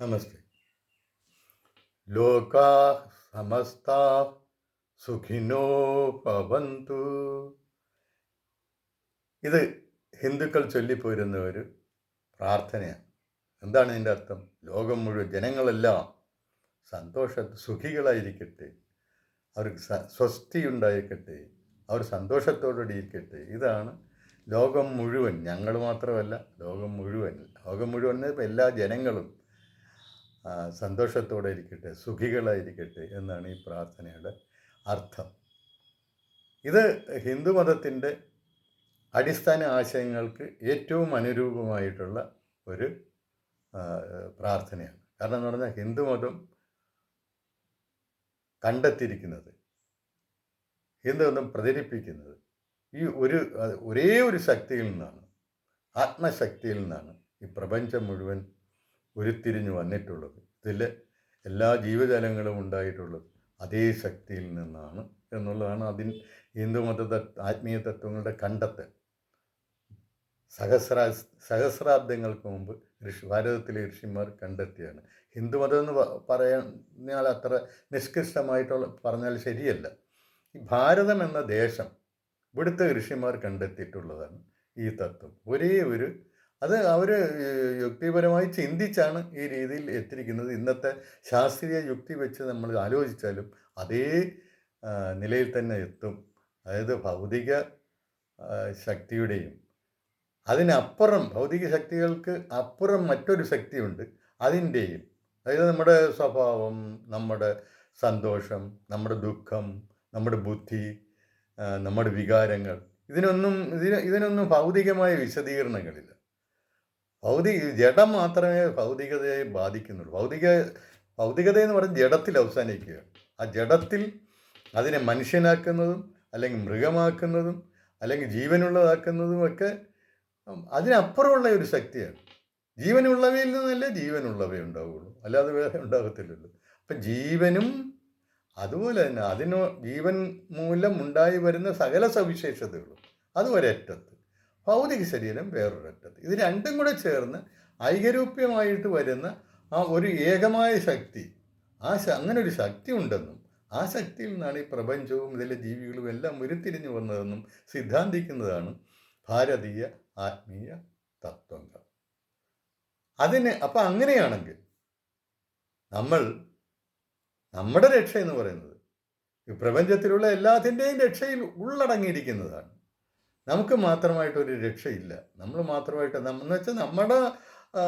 നമസ്തേ ലോകാ സമസ്ത സുഖിനോ ഭവന്തു ഇത് ഹിന്ദുക്കൾ ചൊല്ലിപ്പോയിരുന്ന ഒരു പ്രാർത്ഥനയാണ്. എന്താണ് ഇതിന്റെ അർത്ഥം? ലോകം മുഴുവൻ ജനങ്ങളെല്ലാം സന്തോഷ സുഖികളായിരിക്കട്ടെ അവർക്ക് സ്വസ്തി ഉണ്ടായിരിക്കട്ടെ അവർ സന്തോഷത്തോടുകൂടി ഇരിക്കട്ടെ. ഇതാണ് ലോകം മുഴുവൻ ഞങ്ങൾ മാത്രമല്ല ലോകം മുഴുവൻ. ലോകം മുഴുവൻ എല്ലാ ജനങ്ങളും സന്തോഷത്തോടെ ഇരിക്കട്ടെ സുഖികളായിരിക്കട്ടെ എന്നാണ് ഈ പ്രാർത്ഥനയുടെ അർത്ഥം. ഇത് ഹിന്ദു മതത്തിന്റെ അടിസ്ഥാന ആശയങ്ങൾക്ക് ഏറ്റവും അനുരൂപമായിട്ടുള്ള ഒരു പ്രാർത്ഥനയാണ്. കാരണം എന്ന് പറഞ്ഞാൽ ഹിന്ദുമതം കണ്ടെത്തിയിരിക്കുന്നത് ഹിന്ദുമതം പ്രചരിപ്പിക്കുന്നത് ഈ ഒരു ഒരേ ഒരു ശക്തിയിൽ നിന്നാണ് ആത്മശക്തിയിൽ നിന്നാണ് ഈ പ്രപഞ്ചം മുഴുവൻ ഉരുത്തിരിഞ്ഞു വന്നിട്ടുള്ളത്. ഇതിൽ എല്ലാ ജീവജാലങ്ങളും ഉണ്ടായിട്ടുള്ളത് അതേ ശക്തിയിൽ നിന്നാണ് എന്നുള്ളതാണ് അതിൻ ഹിന്ദുമത ആത്മീയ തത്വങ്ങളുടെ കണ്ടെത്തൽ. സഹസ്രാ സഹസ്രാബ്ദങ്ങൾക്ക് മുമ്പ് ഋഷി ഭാരതത്തിലെ ഋഷിമാർ കണ്ടെത്തിയാണ്. ഹിന്ദുമതം എന്ന് പറഞ്ഞാൽ അത്ര നിഷ്കൃഷ്ടമായിട്ടുള്ള പറഞ്ഞാൽ ശരിയല്ല. ഭാരതം എന്ന ദേശം ഇവിടുത്തെ ഋഷിമാർ കണ്ടെത്തിയിട്ടുള്ളതാണ് ഈ തത്വം. ഒരേ ഒരു അത് അവർ യുക്തിപരമായി ചിന്തിച്ചാണ് ഈ രീതിയിൽ എത്തിയിരിക്കുന്നത്. ഇന്നത്തെ ശാസ്ത്രീയ യുക്തി വെച്ച് നമ്മൾ ആലോചിച്ചാലും അതേ നിലയിൽ തന്നെ എത്തും. അതായത് ഭൗതിക ശക്തിയുടെയും അതിനപ്പുറം ഭൗതിക ശക്തികൾക്ക് അപ്പുറം മറ്റൊരു ശക്തിയുണ്ട് അതിന്റെയും. അതായത് നമ്മുടെ സ്വഭാവം നമ്മുടെ സന്തോഷം നമ്മുടെ ദുഃഖം നമ്മുടെ ബുദ്ധി നമ്മുടെ വികാരങ്ങൾ. ഇതിനൊന്നും ഇതിന് ഇതിനൊന്നും ഭൗതികമായ വിശദീകരണങ്ങളില്ല. ഭൗതിക ജഡം മാത്രമേ ഭൗതികതയെ ബാധിക്കുന്നുള്ളൂ. ഭൗതിക ഭൗതികത എന്ന് പറഞ്ഞാൽ ജഡത്തിൽ അവസാനിക്കുക. ആ ജഡത്തിൽ അതിനെ മനുഷ്യനാക്കുന്നതും അല്ലെങ്കിൽ മൃഗമാക്കുന്നതും അല്ലെങ്കിൽ ജീവനുള്ളതാക്കുന്നതും ഒക്കെ അതിനപ്പുറമുള്ള ഒരു ശക്തിയാണ്. ജീവനുള്ളവയിൽ നിന്നല്ലേ ജീവനുള്ളവേ ഉണ്ടാവുകയുള്ളൂ അല്ലാതെ വേറെ ഉണ്ടാകത്തില്ലല്ലോ. അപ്പം ജീവനും അതുപോലെ തന്നെ അതിനോ ജീവൻ മൂലം ഉണ്ടായി വരുന്ന സകല സവിശേഷതകളും അത് ഒരറ്റത്ത്. ഭൗതിക ശരീരം വേറൊരറ്റത്ത് ഇത് രണ്ടും കൂടെ ചേർന്ന് ഐകരൂപ്യമായിട്ട് വരുന്ന ആ ഒരു ഏകമായ ശക്തി ആ അങ്ങനെ ഒരു ശക്തി ഉണ്ടെന്നും ആ ശക്തിയിൽ നിന്നാണ് ഈ പ്രപഞ്ചവും ഇതിലെ ജീവികളും എല്ലാം ഉരുത്തിരിഞ്ഞു വന്നതെന്നും സിദ്ധാന്തിക്കുന്നതാണ് ഭാരതീയ ആത്മീയ തത്വങ്ങൾ. അതിന് അപ്പം അങ്ങനെയാണെങ്കിൽ നമ്മൾ നമ്മുടെ രക്ഷ എന്ന് പറയുന്നത് ഈ പ്രപഞ്ചത്തിലുള്ള എല്ലാത്തിന്റെയും രക്ഷയിൽ ഉള്ളടങ്ങിയിരിക്കുന്നതാണ്. നമുക്ക് മാത്രമായിട്ടൊരു രക്ഷയില്ല. നമ്മൾ മാത്രമായിട്ട് എന്ന് വെച്ചാൽ നമ്മുടെ ആ,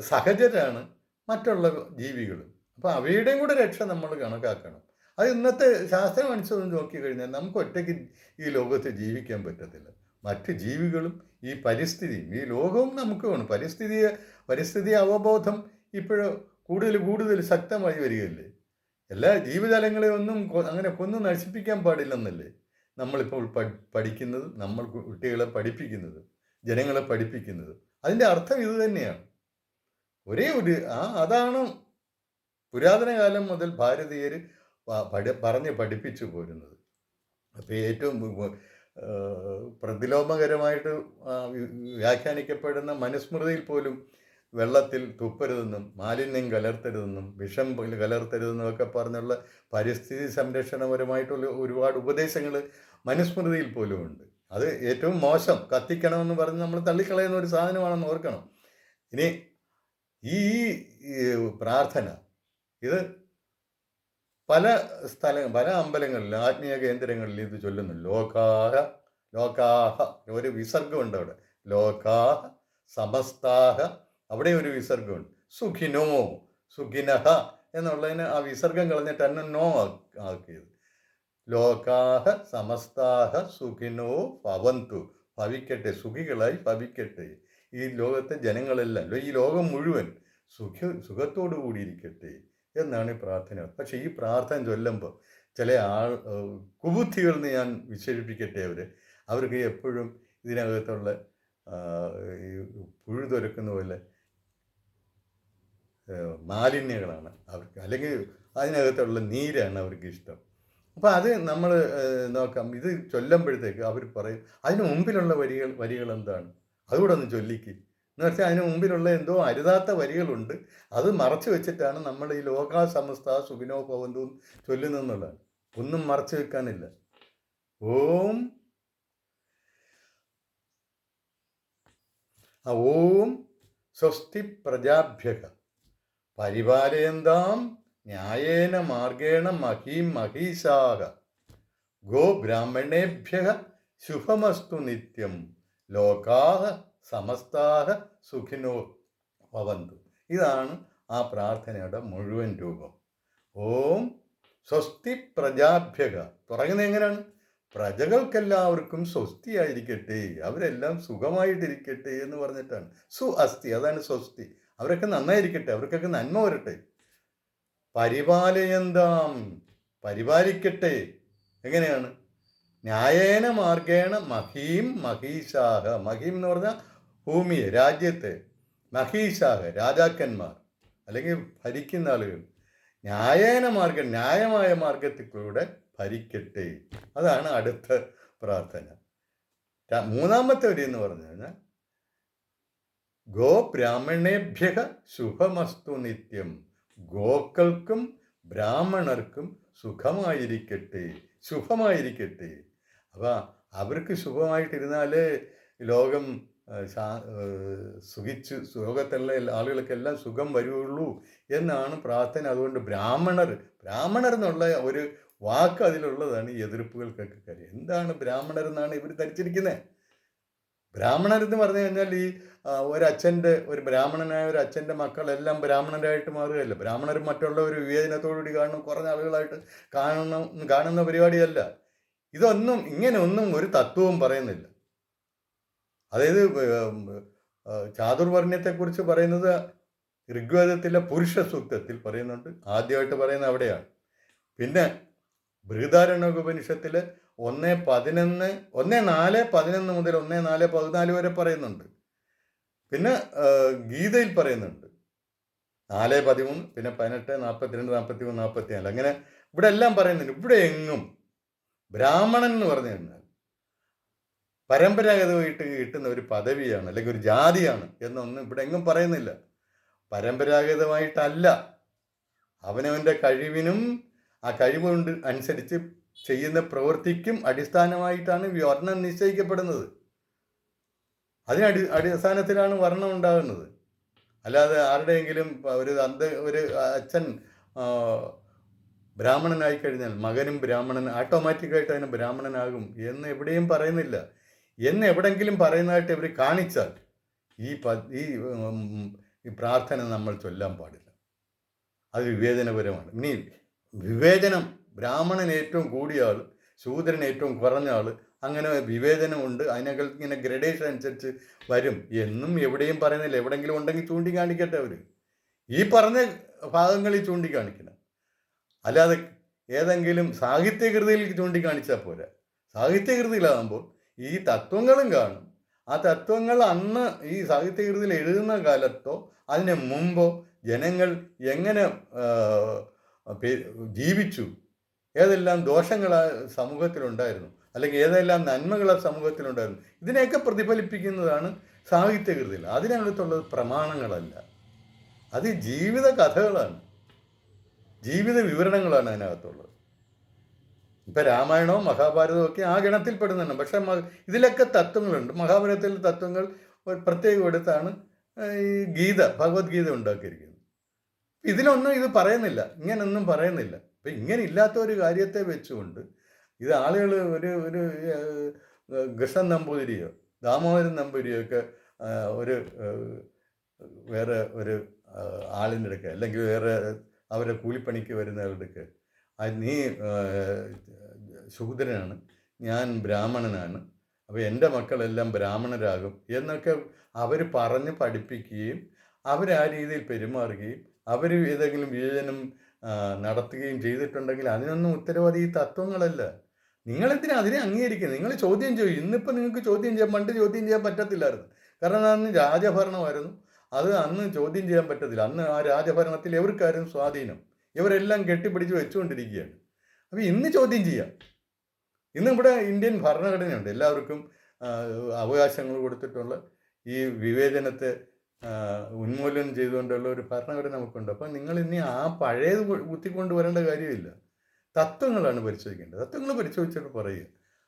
സഹചരാണ് മറ്റുള്ള ജീവികളും. അപ്പോൾ അവയുടെയും കൂടെ രക്ഷ നമ്മൾ കണക്കാക്കണം. അത് ഇന്നത്തെ ശാസ്ത്രം അനുസരിച്ച് നോക്കിക്കഴിഞ്ഞാൽ നമുക്ക് ഒറ്റയ്ക്ക് ഈ ലോകത്ത് ജീവിക്കാൻ പറ്റത്തില്ല. മറ്റ് ജീവികളും ഈ പരിസ്ഥിതിയും ഈ ലോകവും നമുക്ക് വേണം. പരിസ്ഥിതിയെ പരിസ്ഥിതി അവബോധം ഇപ്പോഴും കൂടുതൽ കൂടുതൽ ശക്തമായി വരികയല്ലേ? എല്ലാ ജീവജാലങ്ങളെ ഒന്നും അങ്ങനെ കൊന്നു നശിപ്പിക്കാൻ പാടില്ലെന്നല്ലേ? നമ്മളിപ്പോൾ പഠി- പഠിക്കുന്നത് നമ്മൾ കുട്ടികളെ പഠിപ്പിക്കുന്നത് ജനങ്ങളെ പഠിപ്പിക്കുന്നത്. അതിന്റെ അർത്ഥം ഇത് തന്നെയാണ്. ഒരേ ഒരു ആ അതാണ് പുരാതന കാലം മുതൽ ഭാരതീയർ പഠി പറഞ്ഞ് പഠിപ്പിച്ചു പോരുന്നത്. അപ്പോൾ ഏറ്റവും പ്രതിലോമകരമായിട്ട് വ്യാഖ്യാനിക്കപ്പെടുന്ന മനുസ്മൃതിയിൽ പോലും വെള്ളത്തിൽ തുപ്പരുതെന്നും മാലിന്യം കലർത്തരുതെന്നും വിഷം കലർത്തരുതെന്നും ഒക്കെ പറഞ്ഞുള്ള പരിസ്ഥിതി സംരക്ഷണപരമായിട്ടുള്ള ഒരുപാട് ഉപദേശങ്ങൾ മനുസ്മൃതിയിൽ പോലും ഉണ്ട്. അത് ഏറ്റവും മോശം. കത്തിക്കണമെന്ന് പറഞ്ഞ് നമ്മൾ തള്ളിക്കളയുന്ന ഒരു സാധനമാണെന്ന് ഓർക്കണം. ഇനി ഈ പ്രാർത്ഥന ഇത് പല സ്ഥല പല അമ്പലങ്ങളിലും ആത്മീയ കേന്ദ്രങ്ങളിൽ ഇത് ചൊല്ലുന്നു ലോകാഹ ലോകാഹ. ഒരു വിസർഗമുണ്ട് അവിടെ. ലോകാഹ സമസ്താഹ അവിടെ ഒരു വിസർഗമുണ്ട് സുഖിനോ സുഖിനഹ എന്നുള്ളതിന് ആ വിസർഗം കളഞ്ഞിട്ട് തന്നെ നോ ആക്കിയത്. ലോകാഹ സമസ്താഹ സുഖിനോ ഭവന്തു. ഭവിക്കട്ടെ സുഖികളായി ഭവിക്കട്ടെ. ഈ ലോകത്തെ ജനങ്ങളെല്ലാം ഈ ലോകം മുഴുവൻ സുഖ സുഖത്തോടു കൂടിയിരിക്കട്ടെ എന്നാണ് ഈ പ്രാർത്ഥന. പക്ഷേ ഈ പ്രാർത്ഥന ചൊല്ലുമ്പോൾ ചില ആൾ എന്ന് ഞാൻ വിശേഷിപ്പിക്കട്ടെ അവർ അവർക്ക് എപ്പോഴും ഇതിനകത്തുള്ള ആ, ഈ പുഴു തുരക്കുന്ന പോലെ മാലിന്യങ്ങളാണ് അവർക്ക് അല്ലെങ്കിൽ അതിനകത്തുള്ള നീരാണ് അവർക്ക് ഇഷ്ടം. അപ്പോൾ അത് നമ്മൾ നോക്കാം. ഇത് ചൊല്ലുമ്പോഴത്തേക്ക് അവർ പറയും അതിന് മുമ്പിലുള്ള വരികൾ വരികൾ എന്താണ്? അതുകൂടെ ഒന്ന് ചൊല്ലിക്ക്. എന്ന് വെച്ചാൽ അതിന് മുമ്പിലുള്ള എന്തോ അരുതാത്ത വരികളുണ്ട്. അത് മറച്ചു വെച്ചിട്ടാണ് നമ്മൾ ഈ ലോകാ സമസ്ത സുഖിനോ ഭവന്തു ചൊല്ലുന്നെന്നുള്ളതാണ് ഒന്നും മറച്ചു വെക്കാനില്ല. ഓം ആ ഓം സ്വസ്തി പ്രജാഭ്യ പരിപാലയന്താം ന്യായേന മാർഗേണ മഹീം മഹീശാഹ. ഗോ ബ്രാഹ്മണേഭ്യ ശുഭമസ്തു നിത്യം. ലോകാഹ സമസ്താഹ സുഖിനോ ഭവന്തു. ഇതാണ് ആ പ്രാർത്ഥനയുടെ മുഴുവൻ രൂപം. ഓം സ്വസ്തി പ്രജാഭ്യക തുടങ്ങുന്നത് എങ്ങനെയാണ്? പ്രജകൾക്കെല്ലാവർക്കും സ്വസ്തിയായിരിക്കട്ടെ അവരെല്ലാം സുഖമായിട്ടിരിക്കട്ടെ എന്ന് പറഞ്ഞിട്ടാണ്. സു അസ്ഥി അതാണ് സ്വസ്തി. അവരൊക്കെ നന്നായിരിക്കട്ടെ അവർക്കൊക്കെ നന്മ വരട്ടെ. പരിപാലയന്താം പരിപാലിക്കട്ടെ. എങ്ങനെയാണ്? ന്യായേന മാർഗേണ മഹീം മഹീഷാഹ മഹീം എന്ന് പറഞ്ഞാൽ ഭൂമിയെ രാജ്യത്തെ. മഹീഷാഹ രാജാക്കന്മാർ. അല്ലെങ്കിൽ ഭരിക്കുന്ന ആളുകൾ. ന്യായേന മാർഗം ന്യായമായ മാർഗത്തിലൂടെ ഭരിക്കട്ടെ. അതാണ് അടുത്ത പ്രാർത്ഥന. മൂന്നാമത്തെ വരി എന്ന് പറഞ്ഞു കഴിഞ്ഞാൽ ഗോ ബ്രാഹ്മണേഭ്യ ശുഭമസ്തു നിത്യം. ഗോക്കൾക്കും ബ്രാഹ്മണർക്കും സുഖമായിരിക്കട്ടെ ശുഭമായിരിക്കട്ടെ. അപ്പൊ അവർക്ക് ശുഭമായിട്ടിരുന്നാലേ ലോകം സുഖിച്ച് ലോകത്തുള്ള ആളുകൾക്കെല്ലാം സുഖം വരുള്ളൂ എന്നാണ് പ്രാർത്ഥന. അതുകൊണ്ട് ബ്രാഹ്മണർ ബ്രാഹ്മണർ എന്നുള്ള ഒരു വാക്ക് അതിലുള്ളതാണ് എതിർപ്പുകൾക്കൊക്കെ കാര്യം. എന്താണ് ബ്രാഹ്മണർ എന്നാണ് ഇവർ ധരിച്ചിരിക്കുന്നത് ബ്രാഹ്മണർ എന്ന് പറഞ്ഞു കഴിഞ്ഞാൽ ഈ ഒരച്ഛന്റെ ഒരു ബ്രാഹ്മണനായ ഒരു അച്ഛന്റെ മക്കളെല്ലാം ബ്രാഹ്മണരായിട്ട് മാറുകയല്ല? ബ്രാഹ്മണർ മറ്റുള്ളവർ വിവേചനത്തോടുകൂടി കാണുന്ന കുറഞ്ഞ ആളുകളായിട്ട് കാണുന്ന കാണുന്ന പരിപാടിയല്ല. ഇതൊന്നും ഇങ്ങനെ ഒന്നും ഒരു തത്വവും പറയുന്നില്ല. അതായത് ചാതുർവർണയത്തെക്കുറിച്ച് പറയുന്നത് ഋഗ്വേദത്തിലെ പുരുഷ സൂക്തത്തിൽ പറയുന്നുണ്ട്. ആദ്യമായിട്ട് പറയുന്നത് അവിടെയാണ്. പിന്നെ ബൃഹദാരണ്യോപനിഷത്തിൽ ഒന്ന് പതിനൊന്ന് ഒന്ന് നാല് പതിനൊന്ന് മുതൽ ഒന്ന് നാല് പതിനാല് വരെ പറയുന്നുണ്ട്. പിന്നെ ഗീതയിൽ പറയുന്നുണ്ട്. നാല് പതിമൂന്ന് പിന്നെ പതിനെട്ട് നാൽപ്പത്തിരണ്ട് നാൽപ്പത്തി മൂന്ന് നാൽപ്പത്തി നാല് അങ്ങനെ ഇവിടെ എല്ലാം പറയുന്നുണ്ട്. ഇവിടെ എങ്ങും ബ്രാഹ്മണൻ എന്ന് പറഞ്ഞു കഴിഞ്ഞാൽ പരമ്പരാഗതമായിട്ട് കിട്ടുന്ന ഒരു പദവിയാണ് അല്ലെങ്കിൽ ഒരു ജാതിയാണ് എന്നൊന്നും ഇവിടെ എങ്ങും പറയുന്നില്ല. പരമ്പരാഗതമായിട്ടല്ല. അവനവന്റെ കഴിവിനും ആ കഴിവുകൊണ്ട് അനുസരിച്ച് ചെയ്യുന്ന പ്രവൃത്തിക്കും അടിസ്ഥാനമായിട്ടാണ് വർണം നിശ്ചയിക്കപ്പെടുന്നത്. അതിനടി അടിസ്ഥാനത്തിലാണ് വർണം ഉണ്ടാകുന്നത്. അല്ലാതെ ആരുടെയെങ്കിലും ഒരു അന്ധ ഒരു അച്ഛൻ ബ്രാഹ്മണനായി കഴിഞ്ഞാൽ മകനും ബ്രാഹ്മണൻ ആട്ടോമാറ്റിക്കായിട്ട് അതിന് ബ്രാഹ്മണനാകും എന്ന് എവിടെയും പറയുന്നില്ല. എന്ന് എവിടെങ്കിലും പറയുന്നതായിട്ട് ഇവർ കാണിച്ചാൽ ഈ പ ഈ പ്രാർത്ഥന നമ്മൾ ചൊല്ലാൻ പാടില്ല. അത് വിവേചനപരമാണ്. ഇനി വിവേചനം ബ്രാഹ്മണൻ ഏറ്റവും കൂടിയ ആൾ ശൂദ്രൻ ഏറ്റവും കുറഞ്ഞ ആൾ അങ്ങനെ വിവേചനമുണ്ട് അതിനകൾ ഇങ്ങനെ ഗ്രഡേഷൻ അനുസരിച്ച് വരും. എന്നും എവിടെയും പറയുന്നില്ല. എവിടെങ്കിലും ഉണ്ടെങ്കിൽ ചൂണ്ടിക്കാണിക്കട്ടെ അവർ ഈ പറഞ്ഞ ഭാഗങ്ങളിൽ ചൂണ്ടിക്കാണിക്കണം. അല്ലാതെ ഏതെങ്കിലും സാഹിത്യകൃതിയിൽ ചൂണ്ടിക്കാണിച്ചാൽ പോരാ. സാഹിത്യകൃതിയിലാകുമ്പോൾ ഈ തത്വങ്ങളും കാണും. ആ തത്വങ്ങൾ അന്ന് ഈ സാഹിത്യകൃതിയിൽ എഴുതുന്ന കാലത്തോ അതിന് മുമ്പോ ജനങ്ങൾ എങ്ങനെ ജീവിച്ചു ഏതെല്ലാം ദോഷങ്ങൾ ആ സമൂഹത്തിലുണ്ടായിരുന്നു? അല്ലെങ്കിൽ ഏതെല്ലാം നന്മകൾ ആ സമൂഹത്തിലുണ്ടായിരുന്നു? ഇതിനെയൊക്കെ പ്രതിഫലിപ്പിക്കുന്നതാണ് സാഹിത്യകൃതികൾ അതിനകത്തുള്ളത് പ്രമാണങ്ങളല്ല. അത് ജീവിത കഥകളാണ്. ജീവിത വിവരണങ്ങളാണ് അതിനകത്തുള്ളത്. ഇപ്പം രാമായണവും മഹാഭാരതവും ഒക്കെ ആ ഗണത്തിൽ പെടുന്നുണ്ട് പക്ഷെ ഇതിലൊക്കെ തത്വങ്ങളുണ്ട്. മഹാഭാരതത്തിലെ തത്വങ്ങൾ പ്രത്യേകം എടുത്താണ് ഈ ഗീത ഭഗവത്ഗീത ഉണ്ടാക്കിയിരിക്കുന്നത്. ഇതിലൊന്നും ഇത് പറയുന്നില്ല. ഇങ്ങനൊന്നും പറയുന്നില്ല. അപ്പം ഇങ്ങനെ ഇല്ലാത്ത ഒരു കാര്യത്തെ വെച്ചുകൊണ്ട് ഇത് ആളുകൾ ഒരു ഒരു കൃഷ്ണൻ നമ്പൂതിരിയോ ദാമോദരൻ നമ്പൂതിരിയോ ഒക്കെ ഒരു വേറെ ഒരു ആളിന്റെ അടുക്ക അല്ലെങ്കിൽ വേറെ അവരെ കൂലിപ്പണിക്ക് വരുന്നവരുടെ അടുക്ക നീ ശൂദ്രനാണ് ഞാൻ ബ്രാഹ്മണനാണ് അപ്പോൾ എന്റെ മക്കളെല്ലാം ബ്രാഹ്മണരാകും എന്നൊക്കെ അവർ പറഞ്ഞ് പഠിപ്പിക്കുകയും അവർ ആ രീതിയിൽ പെരുമാറുകയും അവർ ഏതെങ്കിലും വിവേചനം നടത്തുകയും ചെയ്തിട്ടുണ്ടെങ്കിൽ അതിനൊന്നും ഉത്തരവാദി ഈ തത്വങ്ങളല്ല. നിങ്ങളെന്തിനാ അതിനെ അംഗീകരിക്കുന്നത്? നിങ്ങൾ ചോദ്യം ചെയ്യും. ഇന്നിപ്പോൾ നിങ്ങൾക്ക് ചോദ്യം ചെയ്യാൻ പണ്ട് ചോദ്യം ചെയ്യാൻ പറ്റത്തില്ലായിരുന്നു. കാരണം അന്ന് രാജഭരണമായിരുന്നു. അത് അന്ന് ചോദ്യം ചെയ്യാൻ പറ്റത്തില്ല. അന്ന് ആ രാജഭരണത്തിൽ എവർക്കാരും സ്വാധീനം? ഇവരെല്ലാം കെട്ടിപ്പിടിച്ച് വെച്ചുകൊണ്ടിരിക്കുകയാണ്. അപ്പോൾ ഇന്ന് ചോദ്യം ചെയ്യാം. ഇന്ന് ഇവിടെ ഇന്ത്യൻ ഭരണഘടനയുണ്ട്. എല്ലാവർക്കും അവകാശങ്ങൾ കൊടുത്തിട്ടുള്ള ഈ വിവേചനത്തെ ഉന്മൂലനം ചെയ്തുകൊണ്ടുള്ള ഒരു ഭരണഘടന നമുക്കുണ്ട്. അപ്പം നിങ്ങൾ ഇനി ആ പഴയത് കുത്തിക്കൊണ്ട് വരേണ്ട കാര്യമില്ല. തത്വങ്ങളാണ് പരിശോധിക്കേണ്ടത്. തത്വങ്ങൾ പരിശോധിച്ചിട്ട് പറയുക.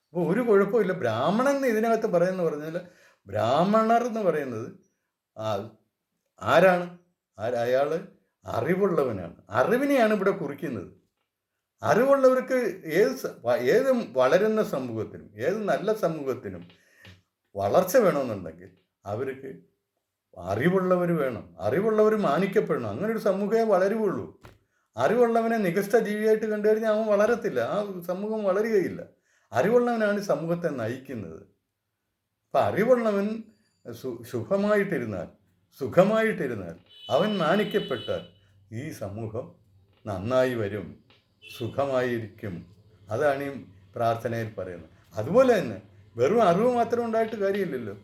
അപ്പോൾ ഒരു കുഴപ്പമില്ല ബ്രാഹ്മണൻ ഇതിനകത്ത് പറയുന്നു പറഞ്ഞാൽ ബ്രാഹ്മണർ എന്ന് പറയുന്നത് ആരാണ്? ആര് അയാൾ അറിവുള്ളവനാണ്. അറിവിനെയാണ് ഇവിടെ കുറിക്കുന്നത്. അറിവുള്ളവർക്ക് ഏത് ഏത് വളരുന്ന സമൂഹത്തിനും ഏത് നല്ല സമൂഹത്തിനും വളർച്ച വേണമെന്നുണ്ടെങ്കിൽ അവർക്ക് അറിവുള്ളവർ വേണം. അറിവുള്ളവർ മാനിക്കപ്പെടണം. അങ്ങനെ ഒരു സമൂഹമേ വളരുകയുള്ളൂ. അറിവുള്ളവനെ നികഷ്ട ജീവിയായിട്ട് കണ്ടു കഴിഞ്ഞാൽ അവൻ വളരത്തില്ല. ആ സമൂഹം വളരുകയില്ല. അറിവുള്ളവനാണ് സമൂഹത്തെ നയിക്കുന്നത്. അപ്പം അറിവുള്ളവൻ സു ശുഭമായിട്ടിരുന്നാൽ സുഖമായിട്ടിരുന്നാൽ അവൻ മാനിക്കപ്പെട്ടാൽ ഈ സമൂഹം നന്നായി വരും. സുഖമായിരിക്കും. അതാണ് ഈ പ്രാർത്ഥനയിൽ പറയുന്നത്. അതുപോലെ തന്നെ വെറും അറിവ് മാത്രം ഉണ്ടായിട്ട് കാര്യമില്ലല്ലോ.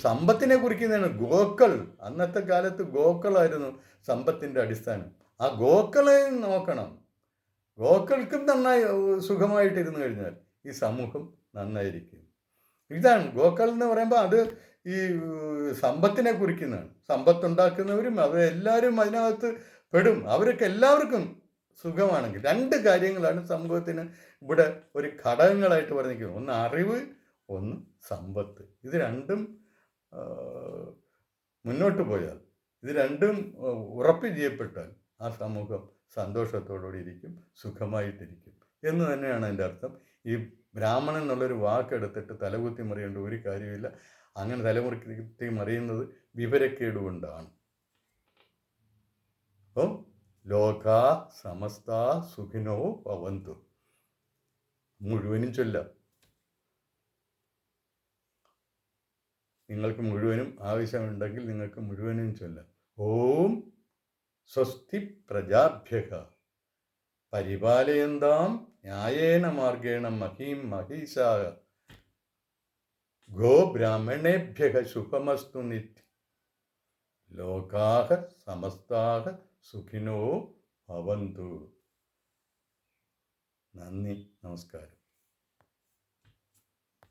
സമ്പത്തിനെ കുറിക്കുന്നതാണ് ഗോക്കൾ. അന്നത്തെ കാലത്ത് ഗോക്കളായിരുന്നു സമ്പത്തിന്റെ അടിസ്ഥാനം. ആ ഗോക്കളെ നോക്കണം. ഗോക്കൾക്കും നന്നായി സുഖമായിട്ടിരുന്നു കഴിഞ്ഞാൽ ഈ സമൂഹം നന്നായിരിക്കും. ഇതാണ് ഗോക്കൾ എന്ന് പറയുമ്പോൾ അത് ഈ സമ്പത്തിനെ കുറിക്കുന്നതാണ്. സമ്പത്തുണ്ടാക്കുന്നവരും അവരെല്ലാവരും അതിനകത്ത് പെടും. അവർക്ക് എല്ലാവർക്കും സുഖമാണെങ്കിൽ. രണ്ട് കാര്യങ്ങളാണ് സമൂഹത്തിന് ഇവിടെ ഒരു ഘടകങ്ങളായിട്ട് പറഞ്ഞിരിക്കുന്നത്. ഒന്ന് അറിവ് ഒന്ന് സമ്പത്ത്. ഇത് രണ്ടും മുന്നോട്ട് പോയാൽ ഇത് രണ്ടും ഉറപ്പ് ചെയ്യപ്പെട്ടാൽ ആ സമൂഹം സന്തോഷത്തോടുകൂടി ഇരിക്കും സുഖമായിട്ടിരിക്കും എന്ന് തന്നെയാണ് എന്റെ അർത്ഥം. ഈ ബ്രാഹ്മണൻ എന്നുള്ളൊരു വാക്കെടുത്തിട്ട് തലകുത്തി മറിയേണ്ട ഒരു കാര്യമില്ല. അങ്ങനെ തലമുറത്തി മറിയുന്നത് വിവരക്കേടുകൊണ്ടാണ് അപ്പം ലോക സമസ്ത സുഖിനോ പവന്തു മുഴുവനും ചൊല്ലാം. നിങ്ങൾക്ക് മുഴുവനും ആവശ്യമുണ്ടെങ്കിൽ നിങ്ങൾക്ക് മുഴുവനും ചൊല്ലാം. ഓം സ്വസ്തി പ്രജാഭ്യ പരിപാലയന്താം ന്യായേന മാർഗേണ മഹീം മഹീഷായ ഗോ ബ്രാഹ്മണേഭ്യ ശുഭമസ്തു നിത്യ. ലോകാഹ സമസ്താഹ സുഖിനോ ഭവന്തു. നന്ദി നമസ്കാരം.